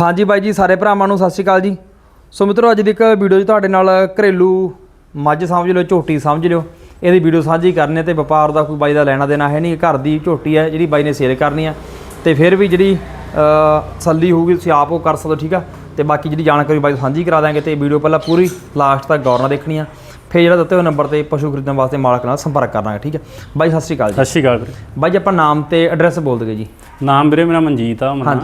ਹਾਂਜੀ ਬਾਈ ਜੀ ਸਾਰੇ ਭਰਾਵਾਂ ਨੂੰ ਸਤਿ ਸ਼੍ਰੀ ਅਕਾਲ ਜੀ। ਸੋ ਮਿੱਤਰੋ ਅੱਜ ਦੀ ਇੱਕ ਵੀਡੀਓ 'ਚ ਤੁਹਾਡੇ ਨਾਲ ਘਰੇਲੂ ਮੱਝ ਸਮਝ ਲਿਓ ਝੋਟੀ ਸਮਝ ਲਿਓ। ਇਹਦੀ ਵੀਡੀਓ ਸਾਂਝੀ ਕਰਨੀ ਹੈ ਤੇ ਵਪਾਰ ਦਾ ਕੋਈ ਬਾਈ ਦਾ ਲੈਣਾ ਦੇਣਾ ਹੈ ਨਹੀਂ। ਘਰ ਦੀ ਝੋਟੀ ਹੈ ਜਿਹੜੀ ਬਾਈ ਨੇ ਸੇਲ ਕਰਨੀ ਆ ਤੇ ਫਿਰ ਵੀ ਜਿਹੜੀ ਅ, ਤਸੱਲੀ ਹੋਊਗੀ ਤੁਸੀਂ ਆਪ ਉਹ ਕਰ ਸਕਦੇ ਠੀਕ ਆ? ਤੇ ਬਾਕੀ ਜਿਹੜੀ ਜਾਣਕਾਰੀ ਬਾਈ ਸਾਂਝੀ ਕਰਾ ਦਾਂਗੇ ਤੇ ਵੀਡੀਓ ਪਹਿਲਾਂ ਪੂਰੀ ਲਾਸਟ ਤੱਕ ਗੌਰ ਨਾਲ ਦੇਖਣੀ ਆ। ਫਿਰ ਜਿਹੜਾ ਦਿੱਤੇ ਹੋਏ ਨੰਬਰ ਤੇ ਪਸ਼ੂ ਖਰੀਦਣ ਵਾਸਤੇ ਮਾਲਕ ਨਾਲ ਸੰਪਰਕ ਕਰਨਾ ਠੀਕ ਹੈ ਬਾਈ ਸਤਿ ਸ਼੍ਰੀ ਅਕਾਲ ਜੀ। ਸਤਿ ਸ਼੍ਰੀ ਅਕਾਲ ਬਾਈ ਜੀ ਆਪਾਂ ਨਾਮ ਤੇ ਐਡਰੈਸ ਬੋਲ ਦਗੇ ਜੀ। ਨਾਮ ਵੀਰੇ ਮੇਰਾ ਮਨਜੀਤ ਆ ਮਨਾ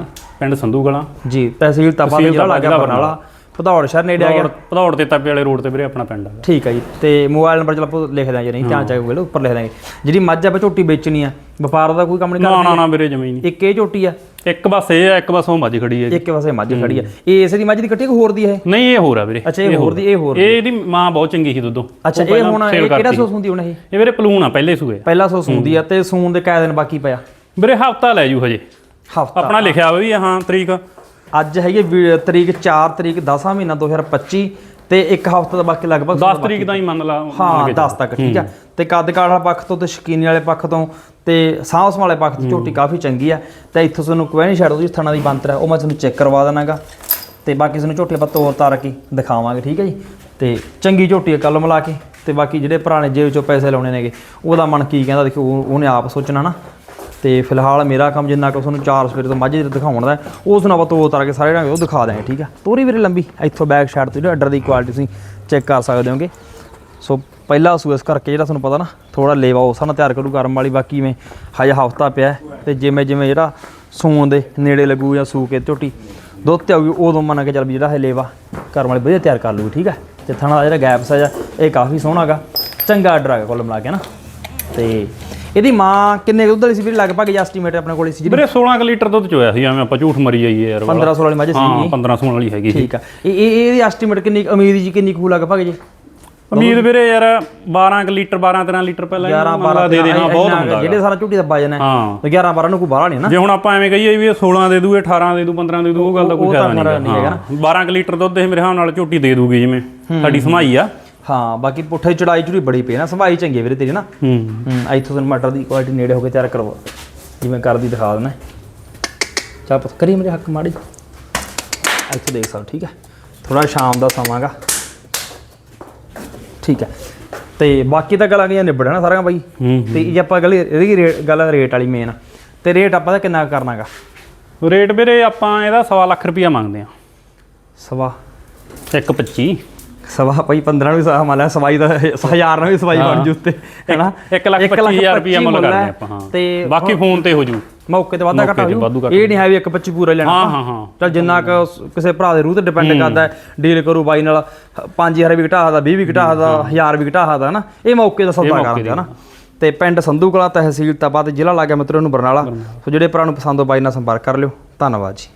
ਪਿੰਡ ਸੰਧੂ ਕਲਾਂ ਜੀ ਤਹਿਸੀਲ ਤਪਾ ਤਹਿਸੀਲ ਜ਼ਿਲ੍ਹਾ ਤਪਾ, ਲੱਗਾ ਜ਼ਿਲ੍ਹਾ ਬਰਨਾਲਾ। ਭਦੌੜ ਸ਼ਹਿਰ ਨੇੜੇ ਆ ਗਿਆ। ਭਦੌੜ ਤੇ ਤਾਪੇ ਵਾਲੇ ਰੋਡ ਤੇ ਵੀਰੇ ਆਪਣਾ ਪਿੰਡ ਆ। ਠੀਕ ਹੈ ਜੀ ਤੇ ਮੋਬਾਈਲ ਨੰਬਰ ਚਲ ਆਪਾਂ ਲਿਖ ਦਾਂਗੇ ਨਹੀਂ ਧਿਆਨ ਚਾਹੇ ਕੋਲ ਉੱਪਰ ਲਿਖ ਦਾਂਗੇ ਜਿਹੜੀ ਮੱਝ ਆਪਾਂ ਝੋਟੀ ਵੇਚਣੀ ਆ ਵਪਾਰ ਦਾ ਕੋਈ ਕੰਮ ਨਹੀਂ ਕਰਦਾ ਨਾ ਨਾ ਵੀਰੇ ਜਮੀ ਨਹੀਂ ਇੱਕ ਇਹ ਝੋਟੀ ਆ। ਇੱਕ ਬਸ ਇਹ ਆ ਇੱਕ ਬਸ ਉਹ ਮੱਝ ਖੜੀ ਹੈ। ਇੱਕ ਪਾਸੇ ਮੱਝ ਖੜੀ ਆ। ਇਹ ਇਸੇ ਦੀ ਮੱਝ ਦੀ ਕੱਟੀ ਕੋ ਹੋਰ ਦੀ ਹੈ ਨਹੀਂ ਇਹ ਹੋਰ ਆ ਵੀਰੇ। ਅੱਛਾ ਇਹ ਹੋਰ ਦੀ ਇਹ ਹੋਰ ਇਹ ਇਹਦੀ ਮਾਂ ਬਹੁਤ ਚੰਗੀ ਸੀ ਦੁੱਧੋਂ। ਅੱਛਾ ਇਹ ਹੁਣ ਕਿਹੜਾ। ਸੋਸ ਹੁੰਦੀ ਹੁਣ ਇਹ ਇਹ ਵੀਰੇ ਪਲੂਣ ਆ ਪਹਿਲੇ ਸੂਏ ਪਹਿਲਾ ਸੋਸ ਹੁੰਦੀ ਆ ਤੇ ਸੂਨ ਦੇ ਕਾਇ ਦਿਨ ਬਾਕੀ ਪਿਆ। ਵੀਰੇ ਹਫਤਾ ਲੈ ਜੂ ਹਜੇ। ਹਫਤਾ। ਆਪਣਾ ਲਿਖਿਆ ਹੋਇਆ ਵੀ ਆ, ਹਾਂ ਤਰੀਕ। ਅੱਜ ਹੈਗੀ ਵੀ- ਤਰੀਕ 4 ਤਰੀਕ 10ਵਾਂ ਮਹੀਨਾ 2025 ਤੇ ਇੱਕ ਹਫਤਾ ਦਾ ਬਾਕੀ ਲਗਭਗ 10 ਤਰੀਕ ਦਾ ਹੀ ਮੰਨ ਲਾ ਹਾਂ ਕੇ 10 ਤੱਕ ਠੀਕ ਆ। ਤੇ ਕੱਦ ਕਾਠ ਵਾਲੇ ਪੱਖ ਤੋਂ ਤੇ ਸ਼ਕੀਨੀ ਵਾਲੇ ਪੱਖ ਤੋਂ ਤੇ ਸਾਹਸ ਵਾਲੇ ਪੱਖ ਤੋਂ ਝੋਟੀ ਕਾਫੀ ਚੰਗੀ ਆ। ਤੇ ਇੱਥੋਂ ਤੁਹਾਨੂੰ ਕੋਈ ਨਹੀਂ ਛੱਡੋ ਜੀ ਥਣਾ ਦੀ ਬੰਤਰ ਹੈ ਉਹ ਮੈਂ ਤੁਹਾਨੂੰ ਚੈੱਕ ਕਰਵਾ ਦੇਣਾਗਾ ਤੇ ਬਾਕੀ ਤੁਹਾਨੂੰ ਝੋਟੀ ਆਪਾਂ ਤੋਰ ਤਾਰ ਕੇ ਦਿਖਾਵਾਂਗੇ ਠੀਕ ਹੈ ਜੀ। ਤੇ ਚੰਗੀ ਝੋਟੀ ਕੱਲ ਮਿਲਾ ਕੇ। ਤੇ ਬਾਕੀ ਜਿਹੜੇ ਪੁਰਾਣੇ ਜੇਬ ਚੋਂ ਪੈਸੇ ਲਾਉਣੇ ਨੇਗੇ ਉਹਦਾ ਮਨ ਕੀ ਕਹਿੰਦਾ ਦੇਖੋ ਉਹ- ਉਹਨੇ ਆਪ ਸੋਚਣਾ ਨਾ। ਤੇ ਫਿਲਹਾਲ ਮੇਰਾ ਕੰਮ ਜਿੰਨਾ ਕੁ ਤੁਹਾਨੂੰ ਚਾਰ ਸਵੇਰੇ ਤੋਂ ਮੱਝ ਦਿਖਾਉਣ ਦਾ ਉਸ ਨੂੰ ਆਪਾਂ ਤੋਰ ਤਾਰ ਕੇ ਸਾਰੇ ਰੰਗ ਉਹ ਦਿਖਾ ਦਾਂਗੇ ਠੀਕ ਆ? ਤੋਰੀ ਵੀਰੇ ਲੰਬੀ, ਇੱਥੋਂ ਬੈਕ ਸਾਈਡ ਤੋਂ ਜਿਹੜਾ ਅੱਡਰ ਦੀ ਕੁਆਲਿਟੀ ਤੁਸੀਂ ਚੈੱਕ ਕਰ ਸਕਦੇ ਹੋਗੇ। ਸੋ ਪਹਿਲਾ ਸੂ ਇਸ ਕਰਕੇ ਜਿਹੜਾ ਤੁਹਾਨੂੰ ਪਤਾ ਨਾ ਥੋੜਾ ਲੇਵਾ ਉਸ ਨਾਲ ਤਿਆਰ ਕਰੂ ਗਰਮ ਵਾਲੀ, ਬਾਕੀ ਮੈਂ ਹਜੇ ਹਫਤਾ ਪਿਆ ਹੈ ਤੇ ਜਿਵੇਂ ਜਿਵੇਂ ਜਿਹੜਾ ਸੂਣ ਦੇ ਨੇੜੇ ਲੱਗੂ ਜਾਂ ਸੂ ਕੇ ਝੋਟੀ, ਦੁੱਧ ਤੇ ਆਊਗੀ, ਉਦੋਂ ਮੰਨ ਕੇ ਚੱਲ ਵੀ ਜਿਹੜਾ ਇਹ ਲੇਵਾ ਕਰਮ ਵਾਲੀ ਵਧੀਆ ਤਿਆਰ ਕਰ ਲੂਗੀ ਠੀਕ ਹੈ ਤੇ ਥਣਾ ਦਾ ਜਿਹੜਾ ਗੈਪ ਸਾਜਾ ਇਹ ਕਾਫੀ ਸੋਹਣਾ ਗਾ। ਚੰਗਾ ਆਰਡਰ ਹੈਗਾ ਕੁੱਲ ਮਿਲਾ ਕੇ ਨਾ। ਤੇ ਇਹਦੀ ਮਾਂ ਕਿੰਨੇ ਦੁੱਧ ਵਾਲੀ ਸੀ ਵੀਰੇ? ਲਗਭਗ ਐਸਟੀਮੇਟ ਆਪਣੇ ਕੋਲ ਸੀ ਵੀਰੇ 16 ਕੁ ਲੀਟਰ ਦੁੱਧ ਚੋਇਆ ਸੀ ਐਵੇਂ ਆਪਾਂ ਝੂਠ ਮਰੀ ਜਾਈਏ ਯਾਰ 15 16 ਵਾਲੀ ਮੱਝ ਹਾਂ ਸੀ 15 16 ਵਾਲੀ ਹੈਗੀ ਠੀਕ ਆ। ਇਹ ਇਹ ਇਹਦੀ ਐਸਟੀਮੇਟ ਕਿੰਨੀ ਉਮੀਦ ਜੀ ਕਿੰਨੀ ਕੁ ਲਗਭਗ ਜੀ? ਉਮੀਦ ਵੀਰੇ ਯਾਰ 12 ਕੁ ਲੀਟਰ 12 13 ਲੀਟਰ ਪਹਿਲਾਂ 11 ਇਹਨੂੰ ਮੰਨ ਲਾ 12 ਦੇ ਦੇਣਾ ਬਹੁਤ ਹੁੰਦਾ ਜਿਹੜੇ ਸਾਰਾ ਝੂਟੀ ਦਾ ਵਜਨ ਹੈ ਹਾਂ। ਤੇ 11 12 ਨੂੰ ਕੋਈ ਬਾਹਲਾ ਨਹੀਂ ਨਾ। ਜੇ ਹੁਣ ਆਪਾਂ ਐਵੇਂ ਕਹੀਏ ਵੀ ਇਹ 16 ਦੇ ਦੂ ਇਹ 18 ਦੇ ਦੂ 15 ਦੇ ਦੂ ਉਹ ਗੱਲ ਦਾ ਕੋਈ ਫਾਇਦਾ ਨਹੀਂ ਹੈਗਾ। 12 ਕੁ ਲੀਟਰ ਦੁੱਧ ਇਹ ਮੇਰੇ ਹਿਸਾਬ ਨਾਲ ਝੋਟੀ ਦੇ ਦੂਗੀ ਜਿਵੇਂ। ਸਾਡੀ ਸਮਾਈ ਆ। ਹਾਂ ਬਾਕੀ ਪੁੱਠੇ ਚੜਾਈ ਚੁੜੀ ਬੜੀ ਪਈ ਨਾ ਸਭਾਈ ਚੰਗੀ ਵੀਰੇ ਤੇਰੀ ਨਾ। ਹੂੰ। ਹੂੰ ਇੱਥੋਂ ਤੁਹਾਨੂੰ ਮਟਰ ਦੀ ਕੁਆਲਿਟੀ ਨੇੜੇ ਹੋ ਕੇ ਤਿਆਰ ਕਰਵਾ। ਜਿਵੇਂ ਕਰਦੀ ਦਿਖਾ ਦੇਣਾ ਚੱਲ ਪੁੱਤ ਕਰੀ ਮੇਰੇ ਹੱਕ ਮਾੜੀ। ਇੱਥੇ ਦੇਖ ਸਕਦੇ ਠੀਕ ਹੈ। ਥੋੜਾ ਸ਼ਾਮ ਦਾ ਸਮਾਂਗਾ। ਠੀਕ ਹੈ। ਤੇ ਬਾਕੀ ਤਾਂ ਗੱਲਾਂ ਗਈਆਂ ਨਿਬੜਨਾ ਸਾਰੀਆਂ ਬਾਈ। ਤੇ ਜੇ ਆਪਾਂ ਗੱਲ ਇਹਦੀ ਰੇਟ ਗੱਲ ਰੇਟ ਵਾਲੀ ਮੇਨ ਤੇ ਰੇਟ ਆਪਾਂ ਦਾ ਕਿੰਨਾ ਕਰਨਾਗਾ? ਰੇਟ ਵੀਰੇ ਆਪਾਂ ਇਹਦਾ ਸਵਾ ਲੱਖ ਰੁਪਇਆ ਮੰਗਦੇ ਆ ਸਵਾ 125 ਸਵਾ ਭਾਈ 15 ਨੂੰ ਵੀ ਸਵਾ ਮੰਨ ਲਿਆ ਸਵਾਈ ਦਾ 1000 ਨਾਲ ਵੀ ਸਵਾਈ ਬਣ ਜੂ ਉੱਤੇ ਹੈਨਾ? 1 ਲੱਖ 25000 ਰੁਪਇਆ ਮੁੱਲ ਕਰਦੇ ਆਪਾਂ ਹਾਂ। ਤੇ ਬਾਕੀ ਫੋਨ ਤੇ ਹੋ ਜੂ। ਮੌਕੇ ਤੇ ਵਾਧਾ ਘਟਾ ਜੂ। ਇਹ ਨਹੀਂ ਹੈ ਵੀ ਇੱਕ 25 ਪੂਰਾ ਲੈਣਾ। ਹਾਂ ਹਾਂ ਹਾਂ। ਚਲ ਜਿੰਨਾ ਕੁ ਕਿਸੇ ਭਰਾ ਦੇ ਰੂਹ ਤੇ ਡਿਪੈਂਡ ਕਰਦਾ ਡੀਲ ਕਰੂ ਬਾਈ ਨਾਲ 5000 ਵੀ ਘਟਾ ਸਕਦਾ 20 ਵੀ ਘਟਾ ਸਕਦਾ 1000 ਵੀ ਘਟਾ ਸਕਦਾ ਨਾ ਇਹ ਮੌਕੇ ਦਾ ਸੌਦਾ ਕਰਦੇ ਨਾ। ਤੇ ਪਿੰਡ ਸੰਧੂ ਕਲਾ ਤਹਿਸੀਲ ਤੇ ਜ਼ਿਲ੍ਹਾ ਲੱਗਾ ਮਿੱਤਰੋ ਨੂੰ ਬਰਨਾਲਾ। ਸੋ ਜਿਹੜੇ ਭਰਾ ਨੂੰ ਪਸੰਦ ਹੋ ਬਾਈ ਨਾਲ ਸੰਪਰਕ ਕਰ ਲਿਓ। ਧੰਨਵਾਦ ਜੀ।